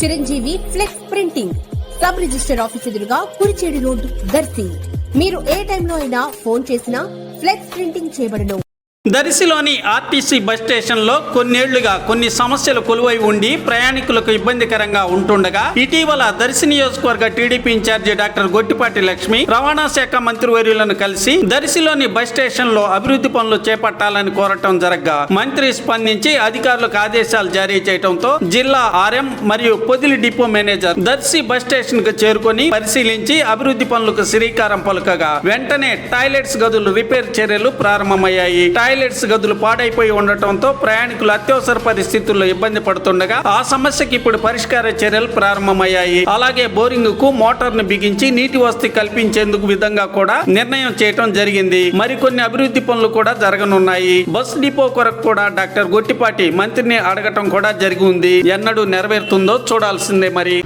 Chiranjeevi flex printing sub register office ఎదురుగా Kurichedu road Darsi. మీరు ఏ టైంలో అయినా ఫోన్ చేసినా ఫ్లెక్స్ ప్రింటింగ్ చేయబడను. దరిసిలోని ఆర్టీసీ బస్ స్టేషన్లో కొన్నేళ్ళుగా కొన్ని సమస్యలు కొలువై ఉండి ప్రయాణికులకు ఇబ్బందికరంగా ఉంటుండగా ఇటీవల దర్శి నియోజకవర్గ TDP incharge doctor Gottipati Lakshmi రవాణా శాఖ మంత్రివర్యులను కలిసి దర్శిలోని బస్ స్టేషన్లో అభివృద్ధి పనులు చేపట్టాలని కోరటం జరగ్గా మంత్రి స్పందించి అధికారులకు ఆదేశాలు జారీ చేయడంతో జిల్లా ఆర్ఎం మరియు Podili depot manager Darsi bus స్టేషన్కు చేరుకొని పరిశీలించి అభివృద్ధి పనులకు శ్రీకారం పలుకగా వెంటనే టాయిలెట్స్ గదులు రిపేర్ చర్యలు ప్రారంభమయ్యాయి. టాయిలెట్స్ గదులు పాడైపోయి ఉండటంతో ప్రయాణికులు అత్యవసర పరిస్థితుల్లో ఇబ్బంది పడుతుండగా ఆ సమస్యకి ఇప్పుడు పరిష్కార చర్యలు ప్రారంభమయ్యాయి. అలాగే బోరింగ్కు మోటార్ను బిగించి నీటి వసతి కల్పించేందుకు విధంగా కూడా నిర్ణయం చేయటం జరిగింది. మరికొన్ని అభివృద్ధి పనులు కూడా జరగనున్నాయి. బస్ డిపో కొరకు కూడా డాక్టర్ గొట్టిపాటి మంత్రిని అడగటం కూడా జరిగి ఉంది. ఎన్నడూ నెరవేరుతుందో చూడాల్సిందే మరి.